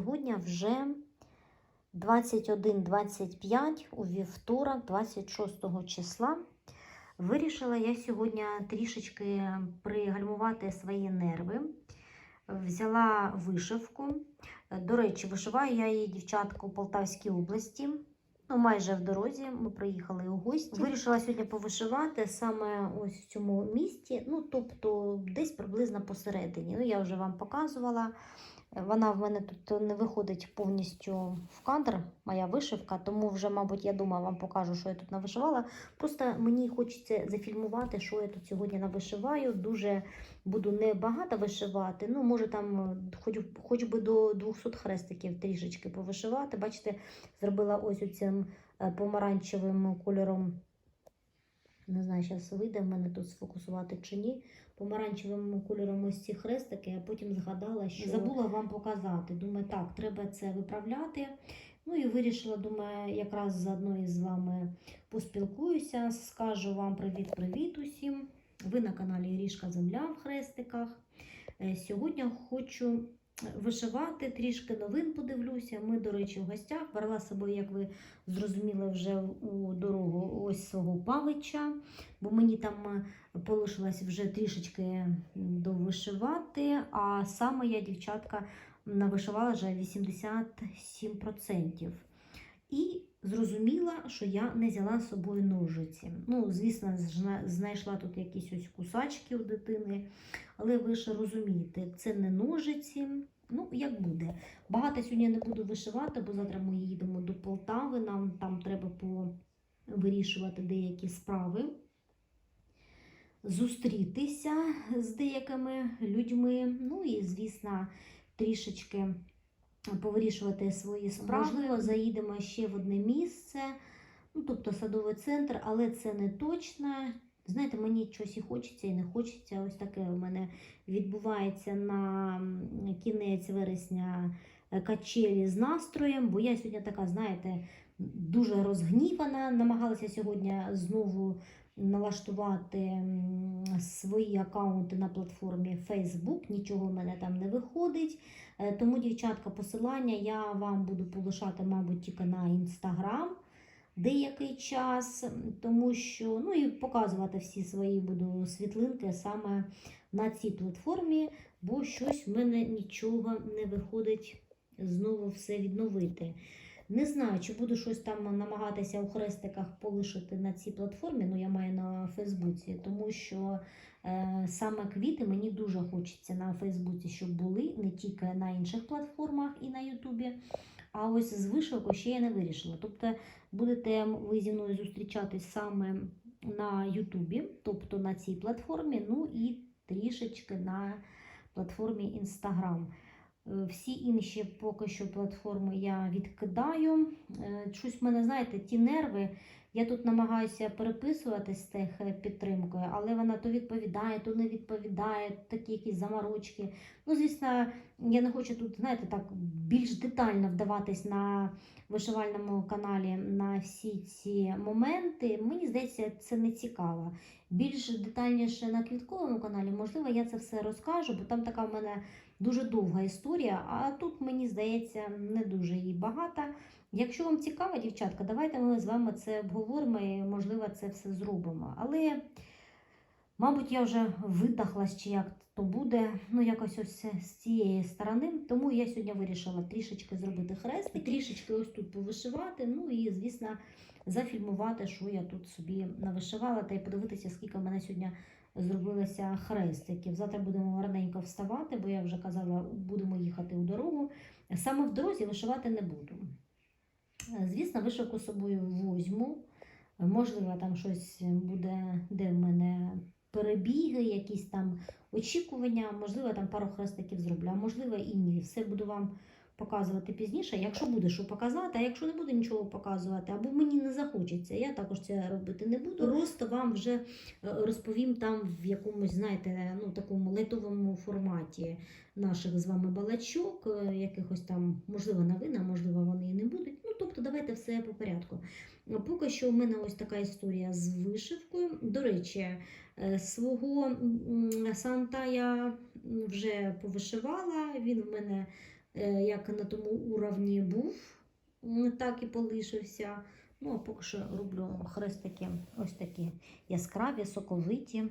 сьогодні вже 21.25 у вівторок, 26 числа. Вирішила я сьогодні трішечки пригальмувати свої нерви. Взяла вишивку. До речі, вишиваю я її дівчатку у Полтавській області. Ну, майже в дорозі ми приїхали у гості. Вирішила сьогодні повишивати саме ось в цьому місті, ну тобто десь приблизно посередині. Ну, я вже вам показувала. Вона в мене тут не виходить повністю в кадр, моя вишивка, тому вже, мабуть, я думаю, вам покажу, що я тут навишивала. Просто мені хочеться зафільмувати, що я тут сьогодні навишиваю. Дуже буду небагато вишивати. Ну, може, там хоч, хоч би до 200 хрестиків трішечки повишивати. Бачите, зробила ось цим помаранчевим кольором. Не знаю, зараз вийде в мене тут сфокусувати чи ні. Помаранчевим кольором ось ці хрестики, а потім згадала, що забула вам показати. Думаю, так, треба це виправляти. Ну і вирішила, думаю, якраз заодно із вами поспілкуюся, скажу вам привіт-привіт усім. Ви на каналі Ріжка Земля в хрестиках. Е, Сьогодні хочу вишивати, трішки новин подивлюся. Ми, до речі, в гостях брала з собою, як ви зрозуміли, вже у дорогу ось свого павича, бо мені там полишилось вже трішечки довишивати, а саме я, дівчатка, навишивала вже 87%. І зрозуміла, що я не взяла з собою ножиці. Ну, звісно, знайшла тут якісь ось кусачки у дитини, але ви ж розумієте, це не ножиці. Ну, як буде. Багато сьогодні я не буду вишивати, бо завтра ми їдемо до Полтави, нам там треба вирішувати деякі справи, зустрітися з деякими людьми, ну і, звісно, трішечки повирішувати свої справи. Можливо, заїдемо ще в одне місце, ну, тобто садовий центр, але це не точно. Знаєте, мені щось і хочеться, і не хочеться. Ось таке у мене відбувається на кінець вересня качелі з настроєм, бо я сьогодні така, знаєте, дуже розгнівана. Намагалася сьогодні знову налаштувати свої аккаунти на платформі Facebook. Нічого в мене там не виходить. Тому, дівчатка, посилання я вам буду полишати, мабуть, тільки на Instagram деякий час, тому що ну і показувати всі свої буду світлинки саме на цій платформі, бо щось в мене нічого не виходить знову все відновити. Не знаю, чи буду щось там намагатися у хрестиках полишити на цій платформі, ну я маю на Фейсбуці, тому що е, саме квіти мені дуже хочеться на Фейсбуці, щоб були не тільки на інших платформах і на Ютубі. А ось з вишивкою ще я не вирішила. Тобто будете ви зі мною зустрічатись саме на Ютубі, тобто на цій платформі, ну і трішечки на платформі Інстаграм. Всі інші поки що платформи я відкидаю. Щось в мене, знаєте, ті нерви. Я тут намагаюся переписувати з тих підтримкою, але вона то відповідає, то не відповідає, такі якісь заморочки. Ну, звісно, я не хочу тут, знаєте, так більш детально вдаватись на вишивальному каналі на всі ці моменти. Мені здається, це не цікаво. Більш детальніше на квітковому каналі, можливо, я це все розкажу, бо там така в мене дуже довга історія, а тут, мені здається, не дуже її багато. Якщо вам цікаво, дівчатка, давайте ми з вами це обговоримо і, можливо, це все зробимо. Але, мабуть, я вже видахлась, чи як то буде, ну, якось ось з цієї сторони. Тому я сьогодні вирішила трішечки зробити хрест, і трішечки ось тут повишивати. Ну і, звісно, зафільмувати, що я тут собі навишивала, та й подивитися, скільки в мене сьогодні зробилося хрестиків. Завтра будемо раненько вставати, бо я вже казала, будемо їхати у дорогу. Саме в дорозі вишивати не буду. Звісно, вишивку собою возьму. Можливо, там щось буде, де в мене перебіги, якісь там очікування, можливо, там пару хрестиків зроблю, а можливо і ні. Все буду вам показувати пізніше, якщо буде що показати, а якщо не буде нічого показувати, або мені не захочеться, я також це робити не буду. Просто вам вже розповім там в якомусь, знаєте, ну такому лайтовому форматі наших з вами балачок, якихось там, можливо, новин, а можливо, вони і не будуть. Ну, тобто, давайте все по порядку. Поки що у мене ось така історія з вишивкою. До речі, Е, Свого санта я вже повишивала, він в мене е, як на тому уровні був, так і полишився. Ну, а поки що роблю хрестики ось такі яскраві, соковиті.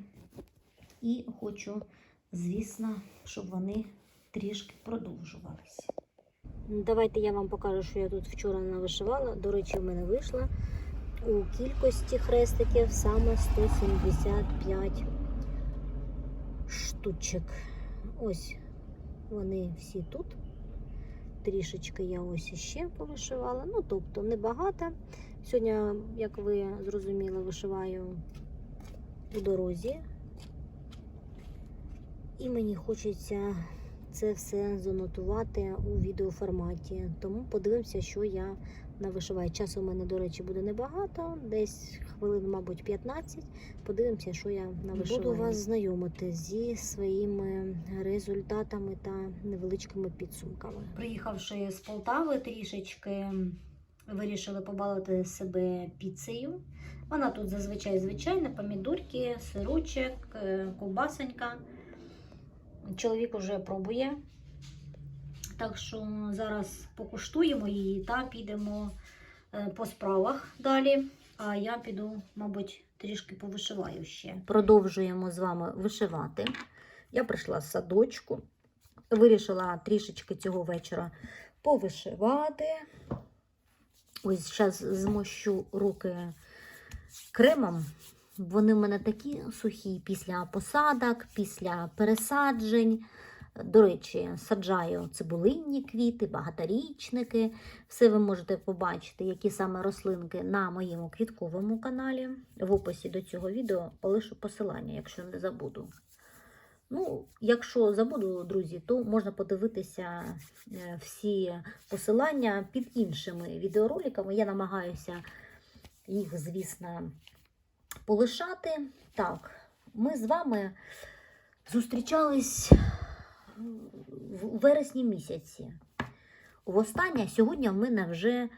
І хочу, звісно, щоб вони трішки продовжувалися. Давайте я вам покажу, що я тут вчора навишивала. До речі, в мене вийшло у кількості хрестиків саме 175 штучок. Ось вони всі тут. Трішечки я ось іще повишивала. Ну, тобто небагато. Сьогодні, як ви зрозуміли, вишиваю у дорозі. І мені хочеться це все занотувати у відеоформаті. Тому подивимося, що я навишиваю. Часу у мене, до речі, буде небагато, десь хвилин, мабуть, 15. Подивимося, що я навишиваю. Буду вас знайомити зі своїми результатами та невеличкими підсумками. Приїхавши з Полтави, трішечки вирішили побалити себе піцею. Вона тут зазвичай звичайна, помідорки, сирочок, е. Чоловік уже пробує. Так що зараз покуштуємо її та підемо е, по справах далі. А я піду, мабуть, трішки повишиваю ще. Продовжуємо з вами вишивати. Я прийшла з садочку, вирішила трішечки цього вечора повишивати. Ось зараз змощу руки кремом. Вони в мене такі сухі після посадок, після пересаджень. До речі, саджаю цибулинні квіти, багаторічники. Все ви можете побачити, які саме рослинки на моєму квітковому каналі. В описі до цього відео полишу посилання, якщо не забуду. Ну, якщо забуду, друзі, то можна подивитися е, всі посилання під іншими відеороликами. Я намагаюся їх, звісно, полишати. Так, ми з вами зустрічались в вересні місяці. Востаннє сьогодні в мене вже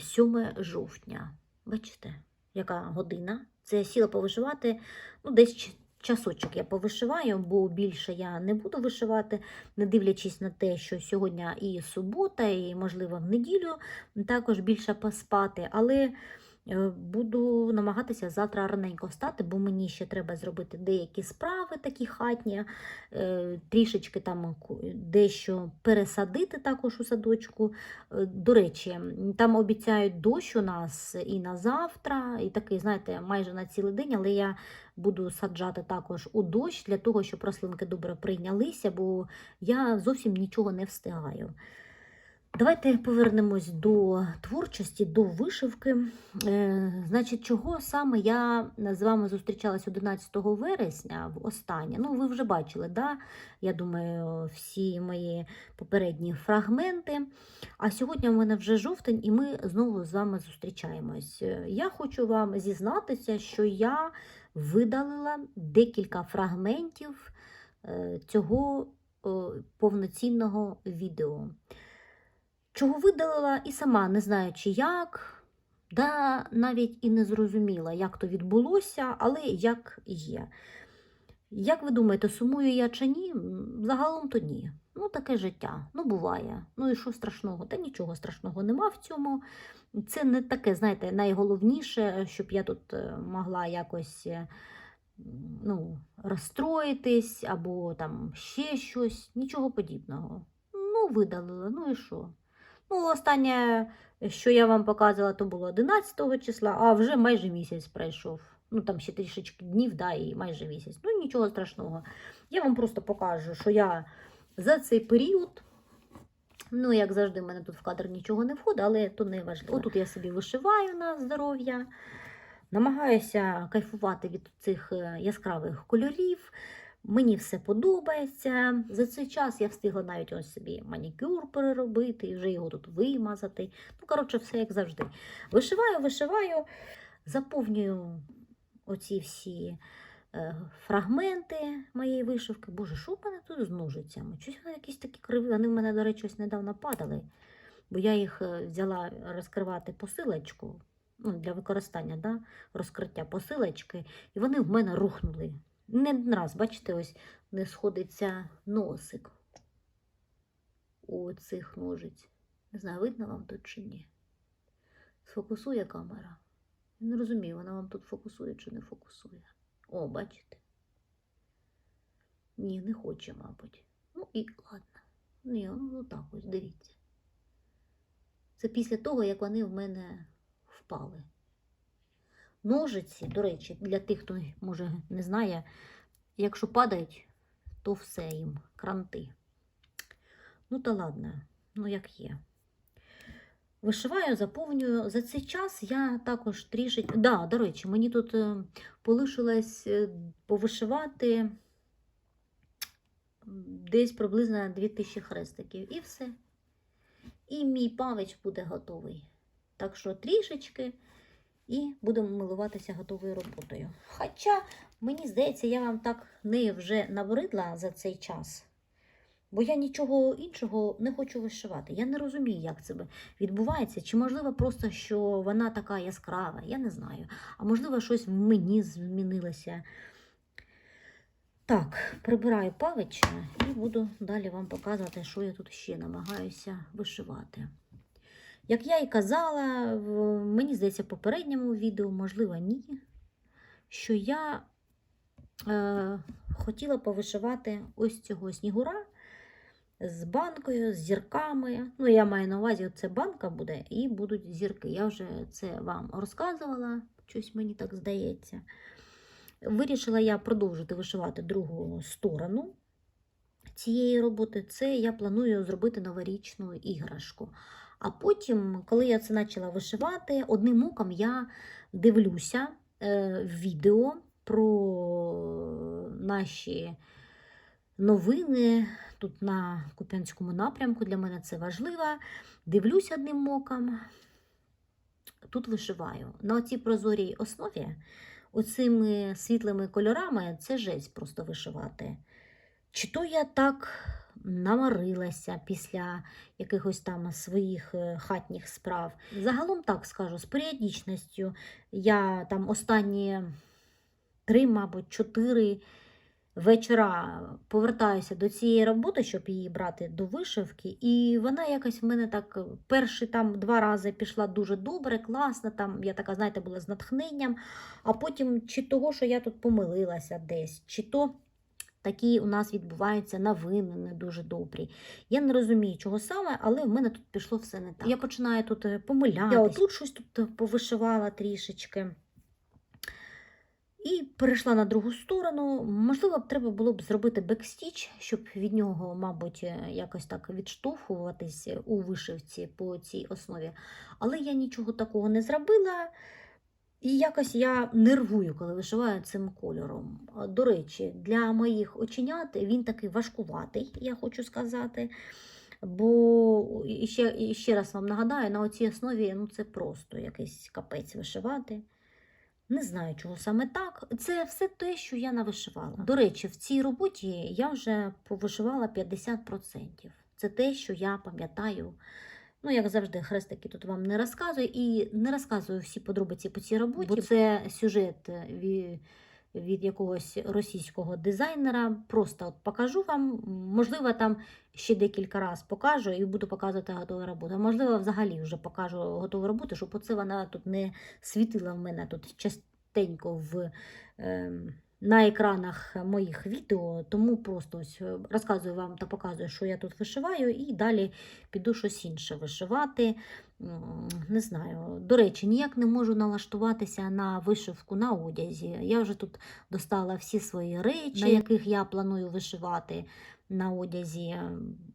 7 жовтня. Бачите, яка година? Це я сіла повишивати, ну, десь часочок я повишиваю, бо більше я не буду вишивати, не дивлячись на те, що сьогодні і субота, і, можливо, в неділю також більше поспати. Але Буду намагатися завтра раненько встати, бо мені ще треба зробити деякі справи такі хатні, е, трішечки там дещо пересадити також у садочку. Е, До речі, там обіцяють дощ у нас і на завтра, і такий, знаєте, майже на цілий день, але я буду саджати також у дощ для того, щоб рослинки добре прийнялися, бо я зовсім нічого не встигаю. Давайте повернемось до творчості, до вишивки. Е, значить, чого саме я з вами зустрічалась 11 вересня в останнє. Ну, ви вже бачили, да? я думаю, всі мої попередні фрагменти. А сьогодні в мене вже жовтень, і ми знову з вами зустрічаємось. Е, Я хочу вам зізнатися, що я видалила декілька фрагментів е, цього повноцінного відео. Чого видалила і сама, не знаючи як, да навіть і не зрозуміла, як то відбулося, але як є. Як ви думаєте, сумую я чи ні? Загалом то ні. Ну, таке життя. Ну, буває. Ну і що страшного? Та нічого страшного нема в цьому. Це не таке, знаєте, найголовніше, щоб я тут е, могла якось е, ну, розстроїтись або там ще щось. Нічого подібного. Ну, видалила, ну і що? Ну, останнє, що я вам показувала, то було 11 числа, а вже майже місяць пройшов. Ну, там ще трішечки днів, да, і майже місяць. Ну, нічого страшного. Я вам просто покажу, що я за цей період, ну, як завжди, в мене тут в кадр нічого не входить, але то не важливо. Тут я собі вишиваю на здоров'я, намагаюся кайфувати від цих е, яскравих кольорів. Мені все подобається. За цей час я встигла навіть ось собі манікюр переробити і вже його тут вимазати. Ну, коротше, все як завжди. Вишиваю, вишиваю, заповнюю оці всі е, фрагменти моєї вишивки. Боже, що в мене тут з ножицями? Щось вони якісь такі криві. Вони в мене, до речі, ось недавно падали, бо я їх е, взяла розкривати посилочку ну, для використання, да, розкриття посилочки, і вони в мене рухнули. Не один раз, бачите, ось не сходиться носик у цих ножиць. Не знаю, видно вам тут чи ні. Сфокусує камера. Я не розумію, вона вам тут фокусує чи не фокусує. О, бачите? Ні, не хоче, мабуть. Ну і ладно. Ні, ну так ось, дивіться. Це після того, як вони в мене впали. Ножиці, до речі, для тих, хто може не знає, якщо падають, то все їм кранти. Ну, та ладно, ну як є. Вишиваю, заповнюю. За цей час я також трішечки. Да, до речі, мені тут е, полишилось е, повишивати десь приблизно 2000 хрестиків. І все. І мій павич буде готовий. Так що трішечки і будемо милуватися готовою роботою. Хоча, мені здається, я вам так не вже набридла за цей час. Бо я нічого іншого не хочу вишивати. Я не розумію, як це відбувається. Чи можливо просто, що вона така яскрава, я не знаю. А можливо, щось в мені змінилося. Так, прибираю павича і буду далі вам показувати, що я тут ще намагаюся вишивати. Як я і казала, мені здається, в попередньому відео, можливо, ні, що я е, хотіла повишивати ось цього снігура з банкою, з зірками. Ну, я маю на увазі, це банка буде і будуть зірки. Я вже це вам розказувала, щось мені так здається. Вирішила я продовжити вишивати другу сторону цієї роботи. Це я планую зробити новорічну іграшку. А потім, коли я це почала вишивати, одним оком я дивлюся е, відео про наші новини тут на Куп'янському напрямку. Для мене це важливо. Дивлюся одним оком, тут вишиваю. На цій прозорій основі, оцими світлими кольорами, це жесть просто вишивати. Чи то я так намарилася після якихось там своїх е, хатніх справ. Загалом так скажу, з періодичністю я там останні три, мабуть, чотири вечора повертаюся до цієї роботи, щоб її брати до вишивки, і вона якось в мене так перші там два рази пішла дуже добре, класно. Там я така, знаєте, була з натхненням, а потім чи того, що я тут помилилася десь, чи то. Такі у нас відбуваються новини не дуже добрі. Я не розумію, чого саме, але в мене тут пішло все не так. Я починаю тут е, помилятися. Я отут щось тут е, повишивала трішечки. І перейшла на другу сторону. Можливо, б треба було б зробити бекстіч, щоб від нього, мабуть, е, якось так відштовхуватись у вишивці по цій основі. Але я нічого такого не зробила. І якось я нервую, коли вишиваю цим кольором. До речі, для моїх оченят він такий важкуватий, я хочу сказати. Бо і ще, і ще раз вам нагадаю, на оцій основі ну, це просто якийсь капець вишивати. Не знаю, чого саме так. Це все те, що я навишивала. До речі, в цій роботі я вже повишивала 50%. Це те, що я пам'ятаю. Ну, як завжди, хрестики тут вам не розказую. І не розказую всі подробиці по цій роботі, бо це сюжет від, від якогось російського дизайнера. Просто от покажу вам. Можливо, там ще декілька разів покажу і буду показувати готову роботу. Можливо, взагалі вже покажу готову роботу, щоб оце вона тут не світила в мене тут частенько в. ем, на екранах моїх відео, тому просто ось е, розказую вам та показую, що я тут вишиваю, і далі піду щось інше вишивати. Не знаю. До речі, ніяк не можу налаштуватися на вишивку на одязі. Я вже тут достала всі свої речі, на яких я планую вишивати на одязі.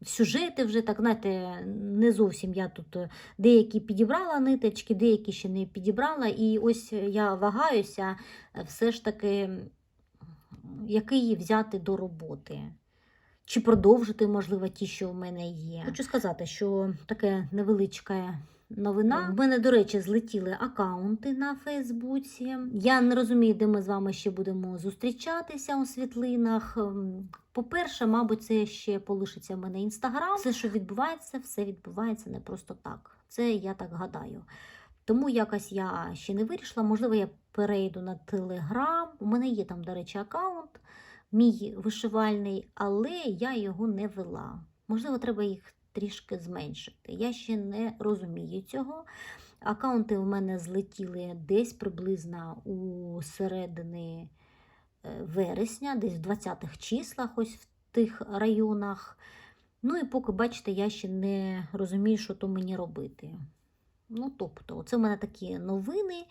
Сюжети вже так, знаєте, не зовсім я тут е, деякі підібрала ниточки, деякі ще не підібрала. І ось я вагаюся е, все ж таки який взяти до роботи. Чи продовжити, можливо, ті, що в мене є. Хочу сказати, що таке невеличка новина. В мене, до речі, злетіли акаунти на Фейсбуці. Я не розумію, де ми з вами ще будемо зустрічатися у світлинах. Ем, По-перше, мабуть, це ще полишиться в мене інстаграм. Все, що відбувається, все відбувається не просто так. Це я так гадаю. Тому якось я ще не вирішила. Можливо, я перейду на Телеграм. У мене є там, до речі, аккаунт. мій вишивальний, але я його не вела. Можливо, треба їх трішки зменшити. Я ще не розумію цього. Акаунти в мене злетіли десь приблизно у середини е, вересня, десь в 20-х числах, ось в тих районах. Ну і поки, бачите, я ще не розумію, що то мені робити. Ну, тобто, це в мене такі новини.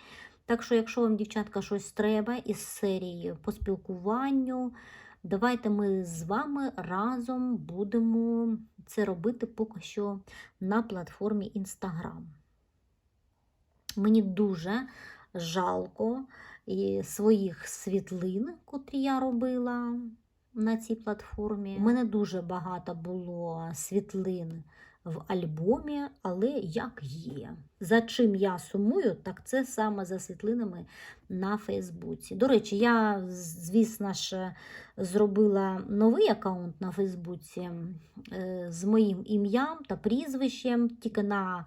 Так що, якщо вам, дівчатка, щось треба із серії по спілкуванню, давайте ми з вами разом будемо це робити поки що на платформі Instagram. Мені дуже жалко і своїх світлин, котрі я робила на цій платформі. У мене дуже багато було світлин в альбомі, але як є. За чим я сумую, так це саме за світлинами на Фейсбуці. До речі, я, звісно ж, зробила новий аккаунт на Фейсбуці е, з моїм ім'ям та прізвищем, тільки на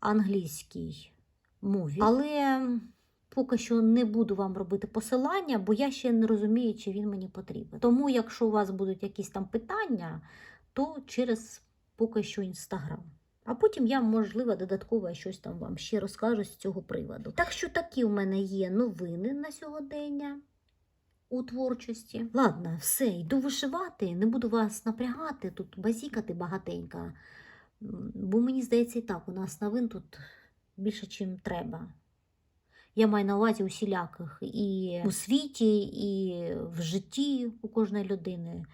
англійській мові. Але поки що не буду вам робити посилання, бо я ще не розумію, чи він мені потрібен. Тому, якщо у вас будуть якісь там питання, то через поки що інстаграм. А потім я, можливо, додатково щось там вам ще розкажу з цього приводу. Так що такі у мене є новини на сьогодення у творчості. Ладно, все, йду вишивати, не буду вас напрягати, тут базікати багатенько. Бо мені здається, і так, у нас новин тут більше, чим треба. Я маю на увазі усіляких і у світі, і в житті у кожної людини.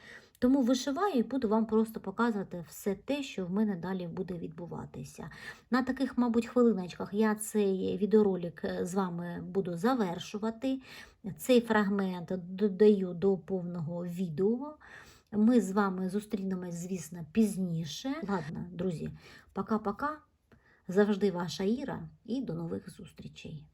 Тому вишиваю і буду вам просто показувати все те, що в мене далі буде відбуватися. На таких, мабуть, хвилиночках я цей відеоролик е, з вами буду завершувати. Цей фрагмент додаю до повного відео. Ми з вами зустрінемось, звісно, пізніше. Ладно, друзі, пока-пока. Завжди ваша Іра і до нових зустрічей.